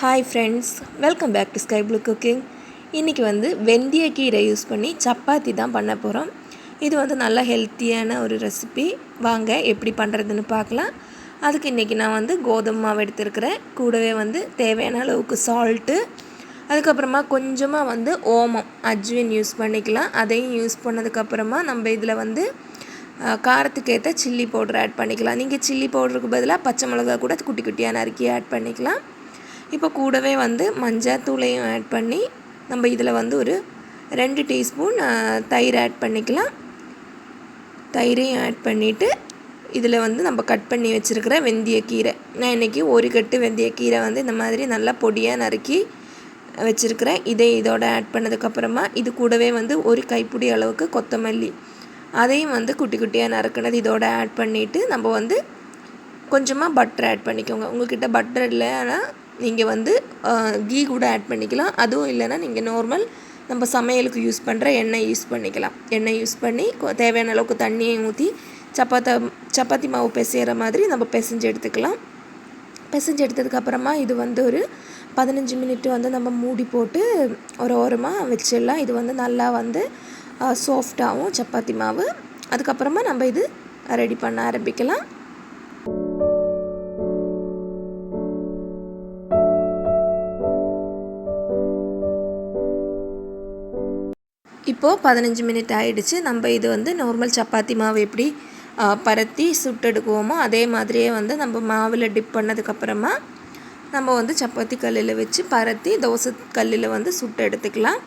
Hi friends welcome back to sky blue cooking இன்றைக்கி வந்து வெந்தய கீரை யூஸ் பண்ணி சப்பாத்தி தான் பண்ண போகிறோம் இது வந்து நல்ல ஹெல்த்தியான ஒரு ரெசிபி வாங்க எப்படி பண்ணுறதுன்னு பார்க்கலாம். அதுக்கு இன்றைக்கி நான் வந்து கோதுமை மாவு எடுத்துருக்கிறேன். கூடவே வந்து தேவையான அளவுக்கு சால்ட்டு அதுக்கப்புறமா கொஞ்சமாக வந்து ஓமம். அஜ்வின் யூஸ் பண்ணிக்கலாம். அதையும் யூஸ் பண்ணதுக்கப்புறமா நம்ம இதில் வந்து காரத்துக்கேற்ற காரத்துக்கு ஏற்ற சில்லி பவுடர் ஆட் பண்ணிக்கலாம். நீங்கள் சில்லி பவுடருக்கு பதிலாக பச்சை மிளகா கூட குட்டி குட்டியாக நறுக்கி ஆட் பண்ணிக்கலாம். இப்போ கூடவே வந்து மஞ்சத்தூளையும் ஆட் பண்ணி நம்ம இதில் வந்து ஒரு ரெண்டு டீஸ்பூன் தயிர் ஆட் பண்ணிக்கலாம். தயிரையும் ஆட் பண்ணிவிட்டு இதில் வந்து நம்ம கட் பண்ணி வச்சுருக்கிற வெந்தயக்கீரை. நான் இன்றைக்கி ஒரு கட்டு வெந்தயக்கீரை வந்து இந்த மாதிரி நல்லா பொடியாக நறுக்கி வச்சுருக்கிறேன். இதை இதோட ஆட் பண்ணதுக்கப்புறமா இது கூடவே வந்து ஒரு கைப்பிடி அளவுக்கு கொத்தமல்லி. அதையும் வந்து குட்டி குட்டியாக நறுக்கினது இதோட ஆட் பண்ணிவிட்டு நம்ம வந்து கொஞ்சமாக பட்டர் ஆட் பண்ணிக்கோங்க. உங்கள்கிட்ட பட்டர் இல்லைன்னா நீங்கள் வந்து கீ கூட ஆட் பண்ணிக்கலாம். அதுவும் இல்லைன்னா நீங்கள் நார்மல் நம்ம சமையலுக்கு யூஸ் பண்ணுற எண்ணெய் யூஸ் பண்ணிக்கலாம். எண்ணெய் யூஸ் பண்ணி தேவையான அளவுக்கு தண்ணியை ஊற்றி சப்பாத்தி சப்பாத்தி மாவு பிசைகிற மாதிரி நம்ம பிசைஞ்சு எடுத்துக்கலாம். பிசைஞ்சு எடுத்ததுக்கப்புறமா இது வந்து ஒரு பதினஞ்சு மினிட் வந்து நம்ம மூடி போட்டு ஒரு ஓரமாக வச்சிடலாம். இது வந்து நல்லா வந்து சாஃப்டாகவும் சப்பாத்தி மாவு. அதுக்கப்புறமா நம்ம இது ரெடி பண்ண ஆரம்பிக்கலாம். இப்போது பதினஞ்சு மினிட் ஆகிடுச்சு நம்ம இது வந்து நார்மல் சப்பாத்தி மாவு எப்படி பரத்தி சுட்டெடுக்குவோமோ அதே மாதிரியே வந்து நம்ம மாவில் டிப் பண்ணதுக்கப்புறமா நம்ம வந்து சப்பாத்தி கல்லில் வச்சு பரத்தி தோசை கல்லில் வந்து சுட்டு எடுத்துக்கலாம்.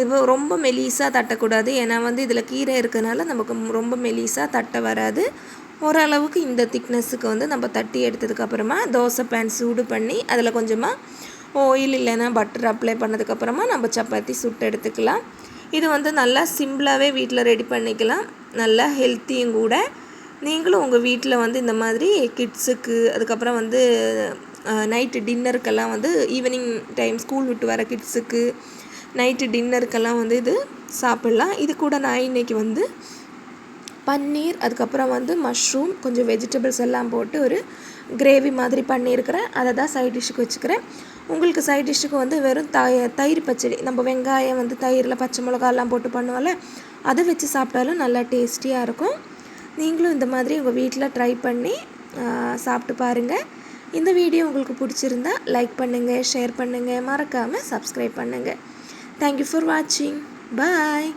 இது ரொம்ப மெலீஸாக தட்டக்கூடாது. ஏன்னா வந்து இதில் கீரை இருக்கனால நமக்கு ரொம்ப மெலீஸாக தட்ட வராது. ஓரளவுக்கு இந்த திக்னஸுக்கு வந்து நம்ம தட்டி எடுத்ததுக்கப்புறமா தோசை பேன் சூடு பண்ணி அதில் கொஞ்சமாக ஆயில் இல்லைன்னா பட்டர் அப்ளை பண்ணதுக்கப்புறமா நம்ம சப்பாத்தி சுட்டு எடுத்துக்கலாம். இது வந்து நல்லா சிம்பிளாகவே வீட்டில் ரெடி பண்ணிக்கலாம். நல்லா ஹெல்த்தியும் கூட. நீங்களும் உங்கள் வீட்டில் வந்து இந்த மாதிரி கிட்ஸுக்கு அதுக்கப்புறம் வந்து நைட்டு டின்னருக்கெல்லாம் வந்து ஈவினிங் டைம் ஸ்கூல் விட்டு வர கிட்ஸுக்கு நைட்டு டின்னருக்கெல்லாம் வந்து இது சாப்பிட்லாம். இது கூட நான் இன்னைக்கு வந்து பன்னீர் அதுக்கப்புறம் வந்து மஷ்ரூம் கொஞ்சம் வெஜிடபிள்ஸ் எல்லாம் போட்டு ஒரு கிரேவி மாதிரி பண்ணியிருக்கிறேன். அதை தான் சைட் டிஷ்ஷுக்கு வச்சுக்கிறேன். உங்களுக்கு சைட் டிஷ்ஷுக்கு வந்து வெறும் தய தயிர் பச்சடி நம்ம வெங்காயம் வந்து தயிரில் பச்சை மிளகாலாம் போட்டு பண்ணுவோம்ல அதை வச்சு சாப்பிட்டாலும் நல்லா டேஸ்டியாக இருக்கும். நீங்களும் இந்த மாதிரி உங்கள் வீட்டில் ட்ரை பண்ணி சாப்பிட்டு பாருங்கள் இந்த வீடியோ உங்களுக்கு பிடிச்சிருந்தா லைக் பண்ணுங்கள் ஷேர் பண்ணுங்கள் மறக்காமல் சப்ஸ்கிரைப் பண்ணுங்கள் தேங்க்யூ ஃபார் வாட்சிங் பாய்